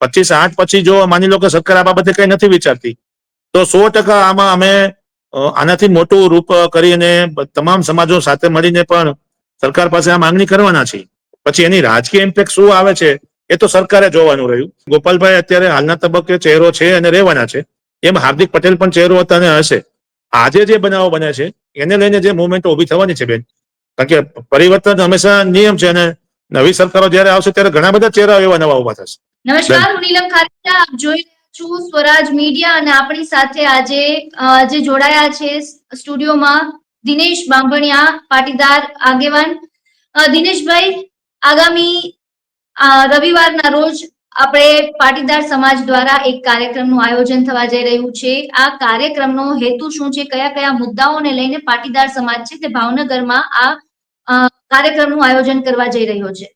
પચીસ આઠ પછી જો માની લો કે સરકાર આ બાબતે કઈ નથી વિચારતી, તો સો ટકા આમાં અમે આનાથી મોટું રૂપ કરીને તમામ સમાજો સાથે મળીને પણ સરકાર પાસે આ માંગણી કરવાના છે પછી એની રાજકીય ઇમ્પેક્ટ શું આવે છે, એ તો સરકારે જોવાનું રહ્યું. ગોપાલભાઈ અત્યારે હાલના તબક્કે ચહેરો છે અને રહેવાના છે. એમ હાર્દિક પટેલ પણ ચહેરો હતા અને હશે. આજે જે બનાવો બને છે, એને લઈને જે મુવમેન્ટ ઊભી થવાની છે બેન. કારણ કે પરિવર્તન હંમેશા નિયમ છે અને નવી સરકારો જ્યારે આવશે ત્યારે ઘણા બધા ચહેરા એવા નવા ઊભા થશે. નમસ્કાર હું નીલમ ખારેજા આપ જોઈ રહ્યા છો સ્વરાજ મીડિયા અને આપણી સાથે આજે જે જોડાયા છે સ્ટુડિયોમાં દિનેશ બાંભણિયા પાટીદાર આગેવાન. દિનેશભાઈ આગામી રવિવારના રોજ આપણે પાટીદાર સમાજ દ્વારા એક કાર્યક્રમનું આયોજન થવા જઈ રહ્યું છે. આ કાર્યક્રમનો હેતુ શું છે? કયા કયા મુદ્દાઓને લઈને પાટીદાર સમાજ છે તે ભાવનગરમાં આ કાર્યક્રમનું આયોજન કરવા જઈ રહ્યો છે.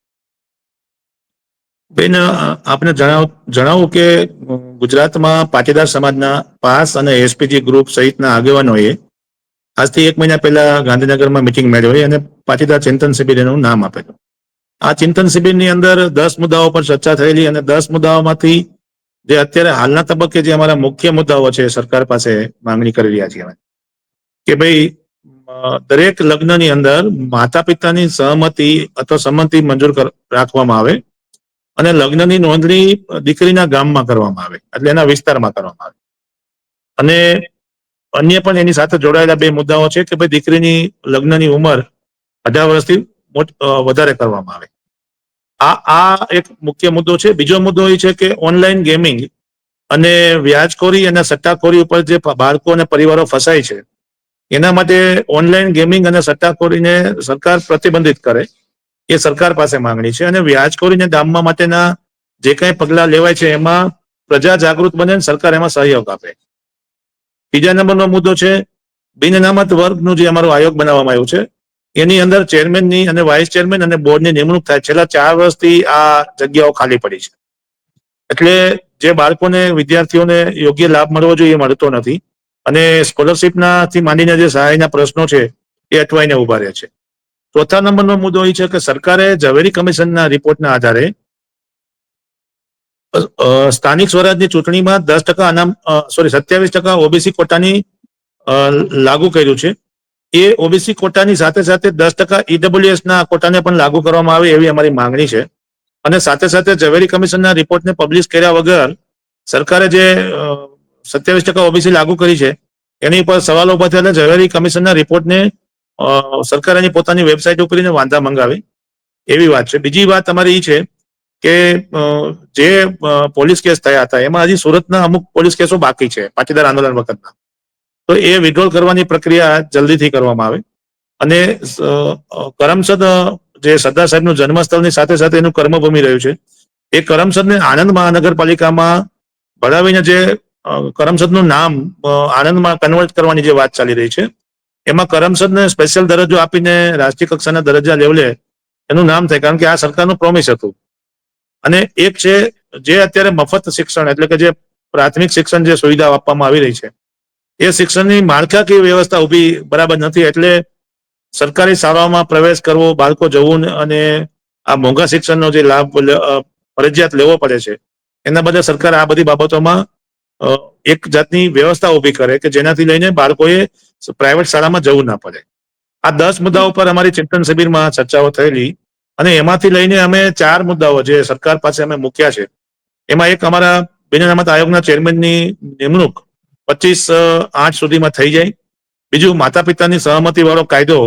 બેન આપને જણાવ કે ગુજરાતમાં પાટીદાર સમાજના પાસ અને એસપીજી ગ્રુપ સહિતના આગેવાનોએ આજથી એક મહિના પહેલા ગાંધીનગરમાં મિટિંગ મેળવી અને પાટીદાર ચિંતન શિબિર એનું નામ આપેલું. આ ચિંતન શિબિરની અંદર દસ મુદ્દાઓ પર ચર્ચા થયેલી અને દસ મુદ્દાઓમાંથી જે અત્યારે હાલના તબક્કે જે અમારા મુખ્ય મુદ્દાઓ છે, સરકાર પાસે માંગણી કરી રહ્યા છીએ અમે. કે ભાઈ દરેક લગ્નની અંદર માતા પિતાની સહમતિ અથવા સંમતિ મંજૂર રાખવામાં આવે અને લગ્નની નોંધણી દીકરીના ગામમાં કરવામાં આવે, એટલે એના વિસ્તારમાં કરવામાં આવે. અને અન્ય પણ એની સાથે જોડાયેલા બે મુદ્દાઓ છે કે ભાઈ દીકરીની લગ્નની ઉંમર અઢાર વર્ષથી વધારે કરવામાં આવે. આ આ એક મુખ્ય મુદ્દો છે. બીજો મુદ્દો એ છે કે ઓનલાઈન ગેમિંગ અને વ્યાજખોરી અને સટ્ટાખોરી ઉપર જે બાળકો અને પરિવારો ફસાય છે, એના માટે ઓનલાઈન ગેમિંગ અને સટ્ટાખોરીને સરકાર પ્રતિબંધિત કરે. એ સરકાર પાસે માંગણી છે અને વ્યાજખોરીને ડામવા માટેના જે કાંઈ પગલાં લેવાય છે એમાં પ્રજા જાગૃત બને અને સરકાર એમાં સહયોગ આપે. બીજા નંબરનો મુદ્દો છે બિન અનામત વર્ગનું જે અમારું આયોગ બનાવવામાં આવ્યું છે, એની અંદર ચેરમેનની અને વાઇસ ચેરમેન અને બોર્ડની નિમણૂક થાય. છેલ્લા ચાર વર્ષથી આ જગ્યાઓ ખાલી પડી છે. એટલે જે બાળકોને, વિદ્યાર્થીઓને યોગ્ય લાભ મળવો જોઈએ મળતો નથી. અને સ્કોલરશીપના થી માંડીને જે સહાયના પ્રશ્નો છે એ અટવાઈને ઊભા રહે છે. ચોથા નંબરનો મુદ્દો એ છે કે સરકારે ઝવેરી કમિશનના રિપોર્ટના આધારે સ્થાનિક સ્વરાજની ચૂંટણીમાં દસ ટકા અનામ સોરી સત્યાવીસ ટકા ઓબીસી કોટાની લાગુ કર્યું છે. એ ઓબીસી કોટાની સાથે સાથે દસ ટકા ઈડબ્લ્યુએસ ના કોટાને પણ લાગુ કરવામાં આવે એવી અમારી માંગણી છે. અને સાથે સાથે ઝવેરી કમિશનના રિપોર્ટને પબ્લિશ કર્યા વગર સરકારે જે સત્યાવીસ ટકા ઓબીસી લાગુ કરી છે, એની ઉપર સવાલો ઊભા થયા ઝવેરી કમિશનના રિપોર્ટને સરકાર એની પોતાની વેબસાઇટ ઉપર વાંધા મંગાવે. એવી વાત છે. બીજી વાત તમારી એ છે કે જે પોલીસ કેસ થયા હતા, એમાં હજી સુરતના અમુક પોલીસ કેસો બાકી છે, પાટીદાર આંદોલન વખતના. તો એ વિડ્રોલ કરવાની પ્રક્રિયા જલ્દીથી કરવામાં આવે. અને કરમસદ જે સરદાર સાહેબનું જન્મસ્થળની સાથે સાથે એનું કર્મભૂમિ રહ્યું છે, એ કરમસદને આણંદ મહાનગરપાલિકામાં ભણાવીને જે કરમસદનું નામ આણંદમાં કન્વર્ટ કરવાની જે વાત ચાલી રહી છે એમાં કરમસદને સ્પેશિયલ દરજ્જો આપીને રાષ્ટ્રીય કક્ષાના દરજ્જા લેવલે એનું નામ થાય, કારણ કે આ સરકારનું પ્રોમિસ હતું. અને એક છે, જે અત્યારે મફત શિક્ષણ, એટલે કે જે પ્રાથમિક શિક્ષણ જે સુવિધા આપવામાં આવી રહી છે, એ શિક્ષણની માળખાકીય વ્યવસ્થા ઊભી બરાબર નથી, એટલે સરકારી શાળાઓમાં પ્રવેશ કરવો, બાળકો જવું અને આ મોંઘા શિક્ષણનો જે લાભ ફરજિયાત લેવો પડે છે, એના બદલે સરકાર આ બધી બાબતોમાં એક જાતની વ્યવસ્થા ઊભી કરે, કે જેનાથી લઈને બાળકોએ પ્રાઇવેટ શાળામાં જવું ના પડે. આ દસ મુદ્દાઓ પર અમારી ચિંતન શિબિરમાં ચર્ચાઓ થયેલી અને એમાંથી લઈને અમે ચાર મુદ્દાઓ જે સરકાર પાસે અમે મૂક્યા છે, એમાં એક અમારા બિન અનામત આયોગના ચેરમેનની નિમણૂક પચીસ આઠ સુધીમાં થઈ જાય. બીજું માતા પિતાની સહમતિ વાળો કાયદો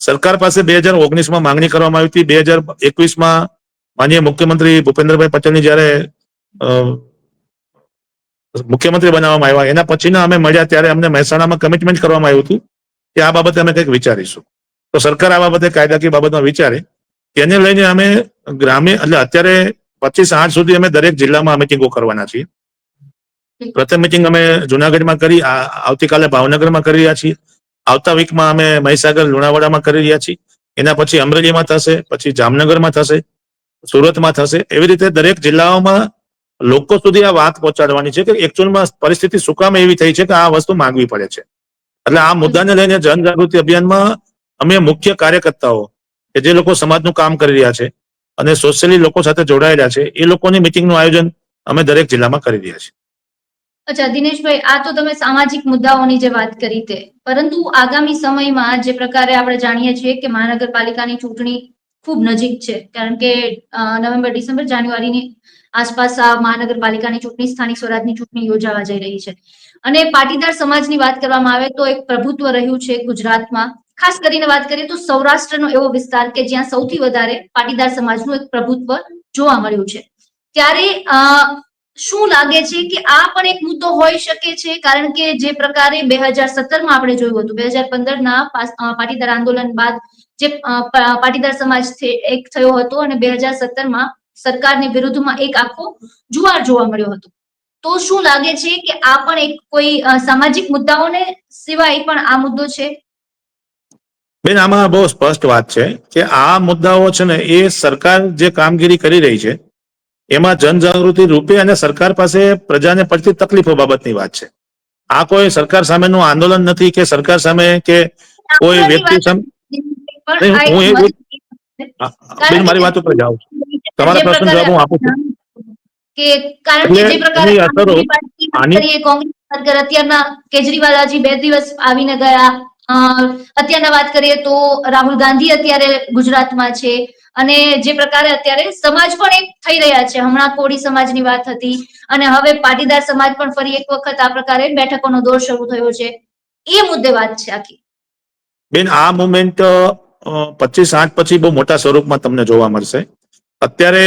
સરકાર પાસે બે હજાર ઓગણીસમાં માંગણી કરવામાં આવી હતી. બે હજાર એકવીસમાં માનીય મુખ્યમંત્રી ભૂપેન્દ્રભાઈ પટેલની જ્યારે મુખ્યમંત્રી બનાવવામાં આવ્યા. એના પછીના અમે મળ્યા ત્યારે અમને મહેસાણામાં કમિટમેન્ટ કરવામાં આવ્યું હતું કે આ બાબતે અમે કંઈક વિચારીશું. તો સરકાર આ બાબતે કાયદાકીય બાબતમાં વિચારે તેને લઈને અમે ગ્રામ્ય, એટલે અત્યારે પચીસ આઠ સુધી અમે દરેક જિલ્લામાં મિટિંગો કરવાના છીએ. પ્રથમ મિટિંગ અમે જુનાગઢમાં કરી આવતીકાલે ભાવનગરમાં કરી રહ્યા છીએ. આવતા વીકમાં અમે મહીસાગર, લુણાવાડામાં કરી રહ્યા છીએ. એના પછી અમરેલીમાં થશે, પછી જામનગરમાં થશે, સુરતમાં થશે. એવી રીતે દરેક જિલ્લાઓમાં લોકો સુધી આ વાત પહોંચાડવાની છે કે એકચ્યુઅલમાં પરિસ્થિતિ શું કામ એવી થઈ છે કે આ વસ્તુ માંગવી પડે છે. એટલે આ મુદ્દાને લઈને જનજાગૃતિ અભિયાનમાં અમે મુખ્ય કાર્યકર્તાઓ કે જે લોકો સમાજનું કામ કરી રહ્યા છે અને સોશિયલી લોકો સાથે જોડાયેલા છે એ લોકોની મિટિંગનું આયોજન અમે દરેક જિલ્લામાં કરી રહ્યા છીએ. અચ્છા દિનેશભાઈ આ તો તમે સામાજિક મુદ્દાઓની જે વાત કરી તે. પરંતુ આગામી સમયમાં જે પ્રકારે આપણે જાણીએ છીએ કે મહાનગરપાલિકાની ચૂંટણી ખૂબ નજીક છે. કારણ કે નવેમ્બર ડિસેમ્બર જાન્યુઆરીની આસપાસ આ મહાનગરપાલિકાની ચૂંટણી, સ્થાનિક સ્વરાજની ચૂંટણી યોજાવા જઈ રહી છે. અને પાટીદાર સમાજની વાત કરવામાં આવે તો એક પ્રભુત્વ રહ્યું છે ગુજરાતમાં. ખાસ કરીને વાત કરીએ તો સૌરાષ્ટ્રનો એવો વિસ્તાર કે જ્યાં સૌથી વધારે પાટીદાર સમાજનું એક પ્રભુત્વ જોવા મળ્યું છે. ત્યારે શું લાગે છે કે આ પણ એક મુદ્દો હોઈ શકે છે? કારણ કે જે પ્રકારે બે હજાર સત્તરમાં આપણે જોયું હતું, બે હજાર પંદરના પાટીદાર આંદોલન બાદ જે પાટીદાર સમાજ એક થયો હતો અને બે હજાર સત્તરમાં સરકારની વિરુદ્ધમાં એક આખો જુવાર જોવા મળ્યો હતો. તો શું લાગે છે કે આ પણ એક કોઈ સામાજિક મુદ્દાઓને સિવાય પણ આ મુદ્દો છે? બેન આમાં બહુ સ્પષ્ટ વાત છે કે આ મુદ્દાઓ છે ને એ સરકાર જે કામગીરી કરી રહી છે એમાં જનજાગૃતિ રૂપે અને સરકાર પાસે પ્રજાને પડતી તકલીફો બાબતની વાત છે. આ કોઈ સરકાર સામેનું આંદોલન નથી કે સરકાર સામે કે કોઈ વ્યક્તિ સામે? હું એ- બેન મારી વાત ઉપર જાઉં તમારા પ્રશ્ન જવાબ હું આપું છું. કે કારણ કે જે પ્રકારે આની- અત્યારના કેજરીવાલ હજી બે દિવસ આવીને ગયા. અત્યારના વાત કરીએ તો રાહુલ ગાંધી અત્યારે ગુજરાતમાં છે. અને જે પ્રકારે અત્યારે સમાજ પણ એક થઈ રહ્યા છે. હમણાં કોળી સમાજની વાત હતી. અને હવે પાટીદાર સમાજ પણ ફરી એક વખત આ પ્રકારે બેઠકોનો દોર શરૂ થયો છે. એ મુદ્દે વાત છે આખી. બેન આ મુમેન્ટ પચીસ આઠ પછી બહુ મોટા સ્વરૂપમાં તમને જોવા મળશે. અત્યારે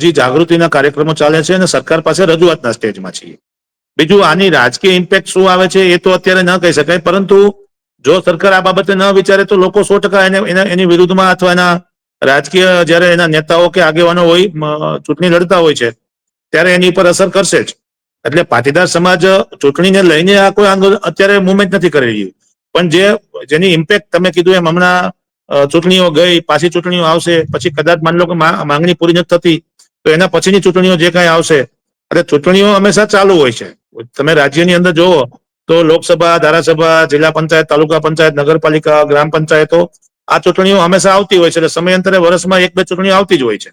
હજી જાગૃતિના કાર્યક્રમો ચાલે છે અને સરકાર પાસે રજૂઆતના સ્ટેજમાં છીએ. બીજું, આની રાજકીય ઇમ્પેક્ટ શું આવે છે એ તો અત્યારે ન કહી શકાય, પરંતુ જો સરકાર આ બાબતે ન વિચારે તો લોકો સો ટકા એને વિરુદ્ધમાં અથવા એના રાજકીય જ્યારે એના નેતાઓ કે આગેવાનો હોય ચૂંટણી લડતા હોય છે, ત્યારે એની ઉપર અસર કરશે જ. એટલે પાટીદાર સમાજ ચૂંટણીને લઈને આ કોઈ આંદોલન અત્યારે મુવમેન્ટ નથી કરી રહ્યું. પણ જે જેની ઇમ્પેક્ટ તમે કીધું એમ હમણાં ચૂંટણીઓ ગઈ, પાછી ચૂંટણીઓ આવશે, પછી કદાચ માની લો કે માંગણી પૂરી નથી થતી, તો એના પછીની ચૂંટણીઓ જે કાંઈ આવશે એટલે ચૂંટણીઓ હંમેશા ચાલુ હોય છે. તમે રાજ્યની અંદર જુઓ, તો લોકસભા, ધારાસભા, જિલ્લા પંચાયત, તાલુકા પંચાયત, નગરપાલિકા, ગ્રામ પંચાયતો, આ ચૂંટણીઓ હંમેશા આવતી હોય છે. એટલે સમયાંતરે વર્ષમાં એક બે ચૂંટણીઓ આવતી જ હોય છે.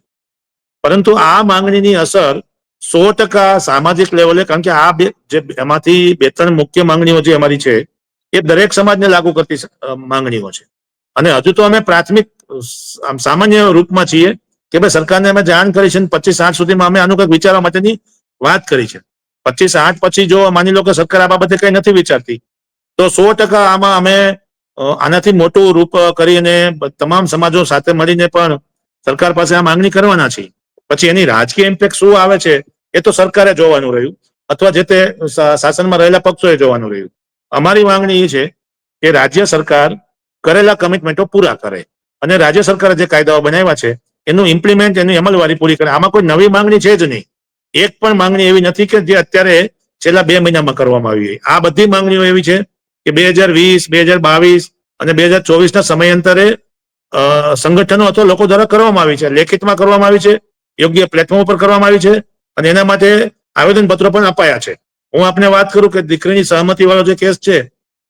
પરંતુ આ માંગણીની અસર સો ટકા સામાજિક લેવલે, કારણ કે આ બે, જે એમાંથી બે ત્રણ મુખ્ય માંગણીઓ જે અમારી છે, એ દરેક સમાજને લાગુ કરતી માંગણીઓ છે. અને હજુ તો અમે પ્રાથમિક, આમ સામાન્ય રૂપમાં છીએ કે ભાઈ સરકારને અમે જાણ કરી છે પચીસ આઠ સુધીમાં અમે આનું કંઈક વિચારવા માટેની વાત કરી છે. પચીસ આઠ પછી જો માની લો કે સરકાર આ બાબતે કઈ નથી વિચારતી, તો સો ટકા આમાં અમે આનાથી મોટું રૂપ કરીને તમામ સમાજો સાથે મળીને પણ સરકાર પાસે આ માંગણી કરવાના છીએ. પછી એની રાજકીય ઇમ્પેક્ટ શું આવે છે એ તો સરકારે જોવાનું રહ્યું, અથવા જે તે શાસનમાં રહેલા પક્ષોએ જોવાનું રહ્યું. અમારી માંગણી એ છે કે રાજ્ય સરકાર કરેલા કમિટમેન્ટો પૂરા કરે. અને રાજ્ય સરકારે જે કાયદાઓ બનાવ્યા છે, એનું ઇમ્પ્લિમેન્ટ એની અમલવારી પૂરી કરે. આમાં કોઈ નવી માંગણી છે જ નહીં. એક પણ માંગણી એવી નથી કે જે અત્યારે છેલ્લા બે મહિનામાં કરવામાં આવી હોય. આ બધી માંગણીઓ એવી છે કે બે હજાર વીસ, બે હજાર બાવીસ અને બે હજાર ચોવીસના સમયાંતરે સંગઠનો અથવા લોકો દ્વારા કરવામાં આવી છે. લેખિતમાં કરવામાં આવી છે, યોગ્ય પ્લેટફોર્મ ઉપર કરવામાં આવી છે અને એના માટે આવેદનપત્રો પણ અપાયા છે. હું આપને વાત કરું કે દીકરીની સહમતી વાળો જે કેસ છે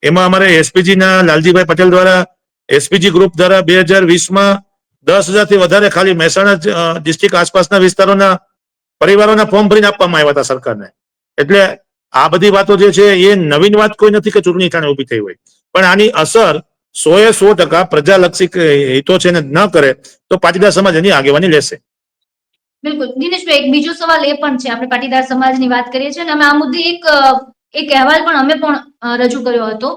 એમાં અમારે એસપીજી ના લાલજીભાઈ પટેલ દ્વારા એસપીજી ગ્રુપ દ્વારા બે હજાર વીસમાં દસ હજારથી વધારે ખાલી મહેસાણા ડિસ્ટ્રિક્ટ આસપાસના વિસ્તારોના પરિવારોના ફોર્મ ભરીને આપવામાં આવ્યા હતા સરકારને. એટલે આ બધી વાતો જે છે એ નવીન વાત કોઈ નથી કે ચૂંટણી ઠાણે ઊભી થઈ હોય. પણ આની અસર સો એ સો ટકા પ્રજાલક્ષી હિતો છે ને ન કરે તો પાટીદાર સમાજ એની આગેવાની લેશે. બિલકુલ. દિનેશભાઈ, એક બીજો સવાલ એ પણ છે. આપણે પાટીદાર સમાજની વાત કરીએ છીએ અને અમે આ મુદ્દે એક એક અહેવાલ પણ અમે પણ રજૂ કર્યો હતો.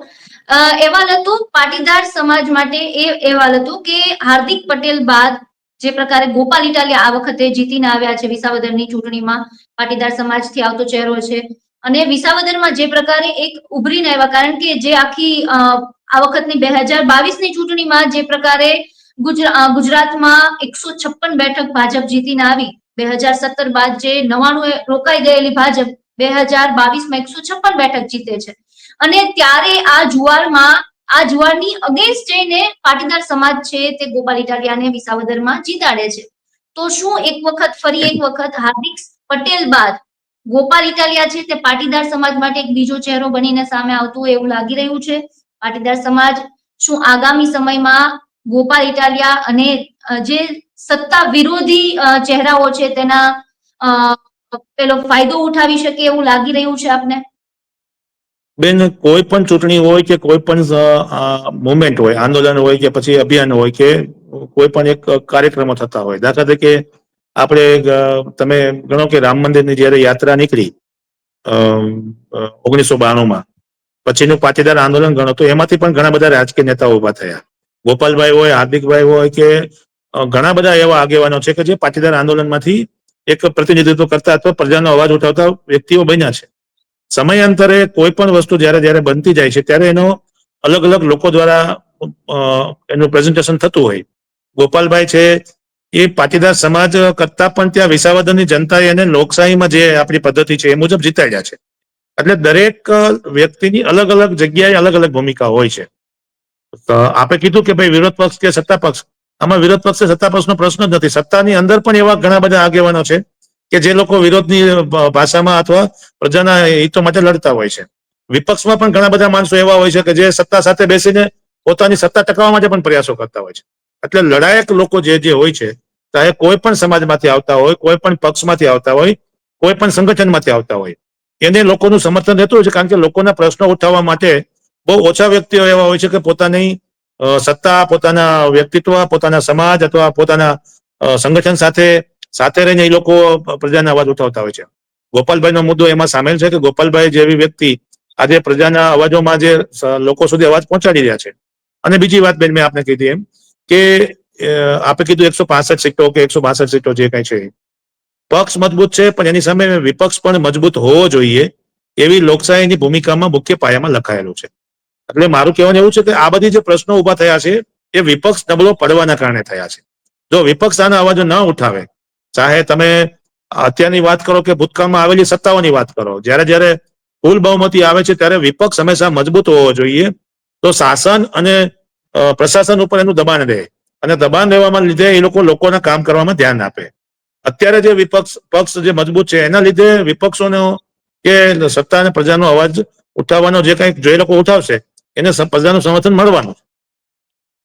અહેવાલ હતો પાટીદાર સમાજ માટે, એ અહેવાલ હતો કે હાર્દિક પટેલ બાદ જે પ્રકારે ગોપાલ ઇટાલિયા આ વખતે જીતીને આવ્યા છે વિસાવદરની ચૂંટણીમાં, પાટીદાર સમાજથી આવતો ચહેરો છે. અને વિસાવદરમાં જે પ્રકારે એક ઉભરીને આવ્યા, કારણ કે જે આખી આ વખતની બે હજાર બાવીસની ચૂંટણીમાં જે પ્રકારે ગુજરાત ગુજરાતમાં એકસો છપ્પન બેઠક ભાજપ જીતીને આવી, બે હજાર સત્તર બાદ જે નવાણું રોકાઈ ગયેલી ભાજપ બે હજાર બાવીસમાં એકસો છપ્પન બેઠક જીતે છે. અને ત્યારે આ જુવારમાં, આ જુવારની અગેન્સ્ટ જઈને પાટીદાર સમાજ છે તે ગોપાલ ઇટાલિયાને વિસાવદરમાં જીતાડે છે. તો શું એક વખત, ફરી એક વખત હાર્દિક પટેલ બાદ ગોપાલ ઇટાલિયા છે તે પાટીદાર સમાજ માટે એક બીજો ચહેરો બનીને સામે આવતું એવું લાગી રહ્યું છે? પાટીદાર સમાજ, શું આગામી સમયમાં ગોપાલ ઇટાલિયા અને જે સત્તા વિરોધી ચહેરાઓ છે તેના પેલો ફાયદો ઉઠાવી શકે એવું લાગી રહ્યું છે આપને? બેન, કોઈ પણ ચૂંટણી હોય કે કોઈ પણ મુવમેન્ટ હોય, આંદોલન હોય કે પછી અભિયાન હોય કે કોઈ પણ એક કાર્યક્રમો થતા હોય. દાખલા તરીકે આપણે તમે ગણો કે રામ મંદિરની જ્યારે યાત્રા નીકળી ઓગણીસો બાણુંમાં, પછીનું પાટીદાર આંદોલન ગણો, તો એમાંથી પણ ઘણા બધા રાજકીય નેતાઓ ઊભા થયા. ગોપાલભાઈ હોય, હાર્દિકભાઈ હોય કે ઘણા બધા એવા આગેવાનો છે કે જે પાટીદાર આંદોલનમાંથી એક પ્રતિનિધિત્વ કરતા અથવા પ્રજાનો અવાજ ઉઠાવતા વ્યક્તિઓ બન્યા છે. સમયાંતરે કોઈ પણ વસ્તુ જ્યારે જ્યારે બનતી જાય છે, ત્યારે એનો અલગ અલગ લોકો દ્વારા એનું પ્રેઝન્ટેશન થતું હોય. ગોપાલભાઈ છે, એ પાટીદાર સમાજ કરતા પણ ત્યાં વિસાવદનની જનતાએ એને લોકશાહીમાં જે આપણી પદ્ધતિ છે એ મુજબ જીતાડ્યા છે. એટલે દરેક વ્યક્તિની અલગ અલગ જગ્યાએ અલગ અલગ ભૂમિકા હોય છે. આપણે આપે કીધું કે ભાઈ વિરોધ પક્ષ કે સત્તા પક્ષ? આમાં વિરોધ પક્ષે સત્તા પક્ષનો પ્રશ્ન જ નથી. સત્તાની અંદર પણ એવા ઘણા બધા આગેવાનો છે કે જે લોકો વિરોધની ભાષામાં અથવા પ્રજાના હિતો માટે લડતા હોય છે. વિપક્ષમાં પણ ઘણા બધા માણસો એવા હોય છે કે જે સત્તા સાથે બેસીને પોતાની સત્તા ટકાવવા માટે પણ પ્રયાસો કરતા હોય છે. એટલે લડાયક લોકો જે જે હોય છે, ચાહે કોઈ પણ સમાજમાંથી આવતા હોય, કોઈ પણ પક્ષમાંથી આવતા હોય, કોઈ પણ સંગઠનમાંથી આવતા હોય, એને લોકોનું સમર્થન રહેતું હોય છે કારણ કે લોકોના પ્રશ્નો ઉઠાવવા માટે બહુ ઓછા વ્યક્તિઓ એવા હોય છે કે પોતાની સત્તા પોતાના વ્યક્તિત્વ, પોતાના સમાજ અથવા પોતાના સંગઠન સાથે સાથે રહીને એ લોકો પ્રજાના અવાજ ઉઠાવતા હોય છે. ગોપાલભાઈનો મુદ્દો એમાં સામેલ છે કે ગોપાલભાઈ જેવી વ્યક્તિ આજે પ્રજાના અવાજોમાં જે લોકો સુધી અવાજ પહોંચાડી રહ્યા છે. અને બીજી વાત બેન મેં આપને કીધી એમ કે આપે કીધું એકસો પાસઠ સીટો કે એકસો બાસઠ સીટો જે કઈ છે પક્ષ મજબૂત છે, પણ એની સામે વિપક્ષ પણ મજબૂત હોવો જોઈએ એવી લોકશાહીની ભૂમિકામાં મુખ્ય પાયામાં લખાયેલું છે. એટલે મારું કહેવાનું એવું છે કે આ બધી જે પ્રશ્નો ઊભા થયા છે, એ વિપક્ષ નબળો પડવાના કારણે થયા છે. જો વિપક્ષ આના અવાજો ન ઉઠાવે ચાહે તમે અત્યારની વાત કરો કે ભૂતકાળમાં આવેલી સત્તાઓની વાત કરો, જ્યારે જ્યારે કુલ બહુમતી આવે છે, ત્યારે વિપક્ષ હંમેશા મજબૂત હોવો જોઈએ. તો શાસન અને પ્રશાસન ઉપર એનું દબાણ રહે. અને દબાણ રહેવામાં લીધે એ લોકો લોકોના કામ કરવામાં ધ્યાન આપે. અત્યારે જે વિપક્ષ, પક્ષ જે મજબૂત છે, એના લીધે વિપક્ષોનો કે સત્તા અને પ્રજાનો અવાજ ઉઠાવવાનો જે કંઈક જો એ લોકો ઉઠાવશે એને પ્રજાનું સમર્થન મળવાનું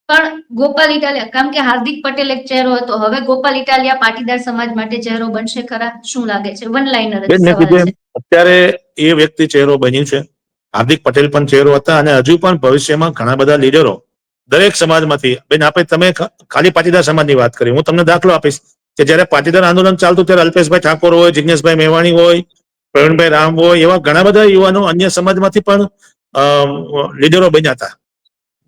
પણ ગોપાલ ઇટાલિયા કારણ કે હાર્દિક પટેલ એક ચહેરો હતો હવે ગોપાલ ઇટાલિયા પાટીદાર સમાજ માટે ચહેરો બનશે ખરા? શું લાગે છે? વન બેન એમ અત્યારે એ વ્યક્તિ ચહેરો બન્યું છે. હાર્દિક પટેલ પણ ચહેરો હતા અને હજુ પણ ભવિષ્યમાં ઘણા બધા લીડરો દરેક સમાજમાંથી બેન આપણે તમે ખાલી પાટીદાર સમાજની વાત કરી હું તમને દાખલો આપીશ કે જ્યારે પાટીદાર આંદોલન ચાલતું ત્યારે અલ્પેશભાઈ ઠાકોર હોય જિજ્ઞેશભાઈ મેવાણી હોય પ્રવીણભાઈ રામ હોય એવા ઘણા બધા યુવાનો અન્ય સમાજમાંથી પણ લીડરો બન્યા હતા.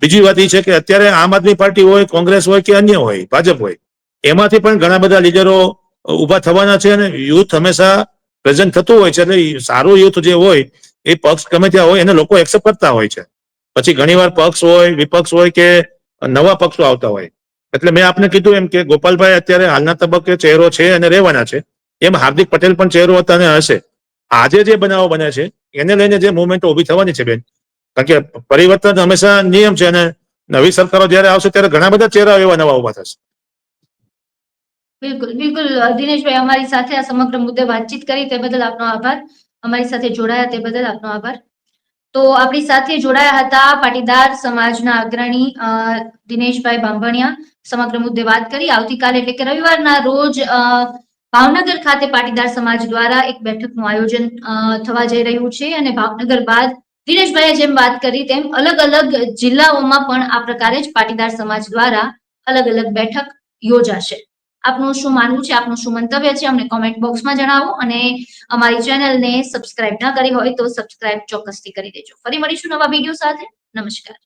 બીજી વાત એ છે કે અત્યારે આમ આદમી પાર્ટી હોય, કોંગ્રેસ હોય કે અન્ય હોય, ભાજપ હોય, એમાંથી પણ ઘણા બધા લીડરો ઊભા થવાના છે અને યુથ હંમેશા પ્રેઝન્ટ થતું હોય છે. એટલે સારું યુથ જે હોય, એ પક્ષ ગમે ત્યાં હોય, એને લોકો એક્સેપ્ટ કરતા હોય છે. પછી ઘણીવાર પક્ષ હોય, વિપક્ષ હોય કે નવા પક્ષો આવતા હોય. એટલે મેં આપને કીધું એમ કે ગોપાલભાઈ અત્યારે હાલના તબક્કે ચહેરો છે અને રહેવાના છે. એમ હાર્દિક પટેલ પણ ચહેરો હતા અને હશે. આજે જે બનાવો બને છે એને લઈને જે મુવમેન્ટો ઊભી થવાની છે બેન. કારણ કે પરિવર્તન હંમેશા નિયમ છે અને નવી સરકારો જ્યારે આવશે ત્યારે ઘણા બધા ચહેરા એવા નવા ઊભા થશે. બિલકુલ બિલકુલ. દિનેશભાઈ અમારી સાથે આ સમગ્ર મુદ્દે વાતચીત કરી તે બદલ આપનો આભાર. અમારી સાથે જોડાયા તે બદલ આપનો આભાર. તો આપણી સાથે જોડાયા હતા પાટીદાર સમાજના અગ્રણી દિનેશભાઈ બાંભણિયા. સમગ્ર મુદ્દે વાત કરી. આવતીકાલે એટલે કે રવિવારના રોજ અ, ભાવનગર ખાતે પાટીદાર સમાજ દ્વારા એક બેઠકનું આયોજન થવા જઈ રહ્યું છે અને ભાવનગર બાદ દિનેશભાઈએ જેમ વાત કરી તેમ અલગ અલગ જિલ્લાઓમાં પણ આ પ્રકારે જ પાટીદાર સમાજ દ્વારા અલગ અલગ બેઠક યોજાશે. આપનું શું માનવું છે? આપનું શું મંતવ્ય છે? અમને કોમેન્ટ બોક્સમાં જણાવો અને અમારી ચેનલને સબસ્ક્રાઇબ ના કરી હોય તો સબસ્ક્રાઇબ ચોક્કસથી કરી દેજો. ફરી મળીશું નવા વીડિયો સાથે. નમસ્કાર.